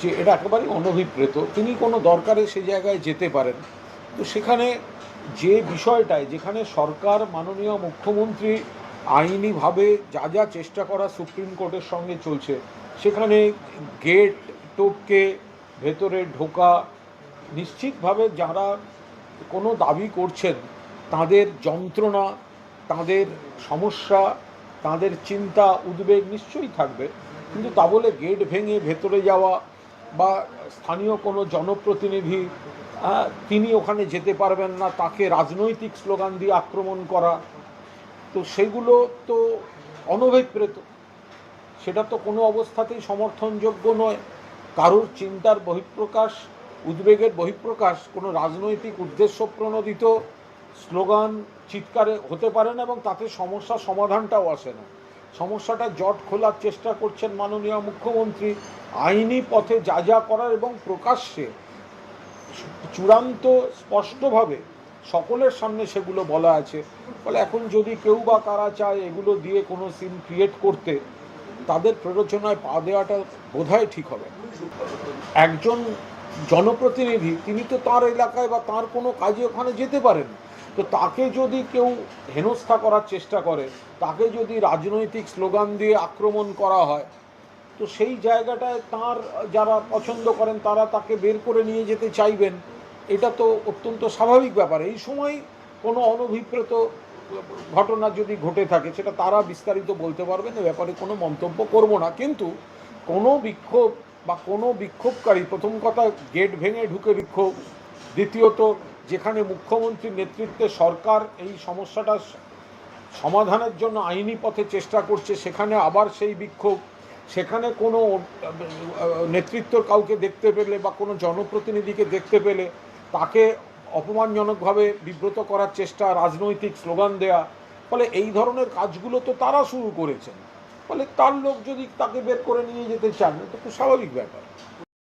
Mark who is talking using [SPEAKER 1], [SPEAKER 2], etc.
[SPEAKER 1] যে এটা একেবারেই অনভিপ্রেত, তিনি কোনো দরকারে সে জায়গায় যেতে পারেন। তো সেখানে যে বিষয়টায়, যেখানে সরকার, মাননীয় মুখ্যমন্ত্রী আইনিভাবে যা যা চেষ্টা করা সুপ্রিম কোর্টের সঙ্গে চলছে, সেখানে গেট টোপকে ভেতরে ঢোকা, নিশ্চিতভাবে যারা কোনো দাবি করছেন, তাদের যন্ত্রণা, তাদের সমস্যা, তাদের চিন্তা, উদ্বেগ নিশ্চয়ই থাকবে। কিন্তু তা বলে গেট ভেঙে ভেতরে যাওয়া বা স্থানীয় কোনো জনপ্রতিনিধি আহ, তিনি ওখানে যেতে পারবেন না তাকে রাজনৈতিক স্লোগান দিয়ে আক্রমণ করা। তো সেগুলো তো অনভিপ্রেত। সেটা তো কোনো অবস্থাতেই সমর্থনযোগ্য নয়। কারোর চিন্তার বহিঃপ্রকাশ উদ্বেগের বহিঃপ্রকাশ কোনো রাজনৈতিক উদ্দেশ্য প্রণোদিত স্লোগান চিৎকারে হতে পারে না এবং তাতে সমস্যা সমাধানটাও আসে না। সমস্যাটা জট খোলার চেষ্টা করছেন মাননীয় মুখ্যমন্ত্রী। আইনি পথে যা যা করার এবং প্রকাশ্যে চূড়ান্ত স্পষ্টভাবে সকলের সামনে সেগুলো বলা আছে। ফলে এখন যদি কেউ বা কারা চায় এগুলো দিয়ে কোনো সিন ক্রিয়েট করতে, তাদের প্ররোচনায় পা দেওয়াটা বোধহয় ঠিক হবে। একজন জনপ্রতিনিধি, তিনি তো তার এলাকায় বা তার কোনো কাজে ওখানে যেতে পারেন। তো তাকে যদি কেউ হেনস্থা করার চেষ্টা করে, তাকে যদি রাজনৈতিক স্লোগান দিয়ে আক্রমণ করা হয়, তো সেই জায়গাটায় তার যারা পছন্দ করেন, তারা তাকে বের করে নিয়ে যেতে চাইবেন। এটা তো অত্যন্ত স্বাভাবিক ব্যাপার। এই সময় কোনো অনভিপ্রেত ঘটনা যদি ঘটে থাকে, সেটা তারা বিস্তারিত বলতে পারবেন এ ব্যাপারে কোনো মন্তব্য করব না। কিন্তু কোনো বিক্ষোভ বা কোনো বিক্ষোভকারী, প্রথম কথা, গেট ভেঙে ঢুকে বিক্ষোভ, দ্বিতীয়ত যেখানে মুখ্যমন্ত্রীর নেতৃত্বে সরকার এই সমস্যাটা সমাধানের জন্য আইনি পথে চেষ্টা করছে, সেখানে আবার সেই বিক্ষোভ, সেখানে কোনো নেতৃত্বর কাউকে দেখতে পেলে বা কোনো জনপ্রতিনিধিকে দেখতে পেলে, তাকে অপমানজনকভাবে বিব্রত করার চেষ্টা, রাজনৈতিক স্লোগান দেয়া, ফলে এই ধরনের কাজগুলো তো তারা শুরু করেছেন। ফলে তার লোক যদি তাকে বের করে নিয়ে যেতে চান তো স্বাভাবিক ব্যাপার।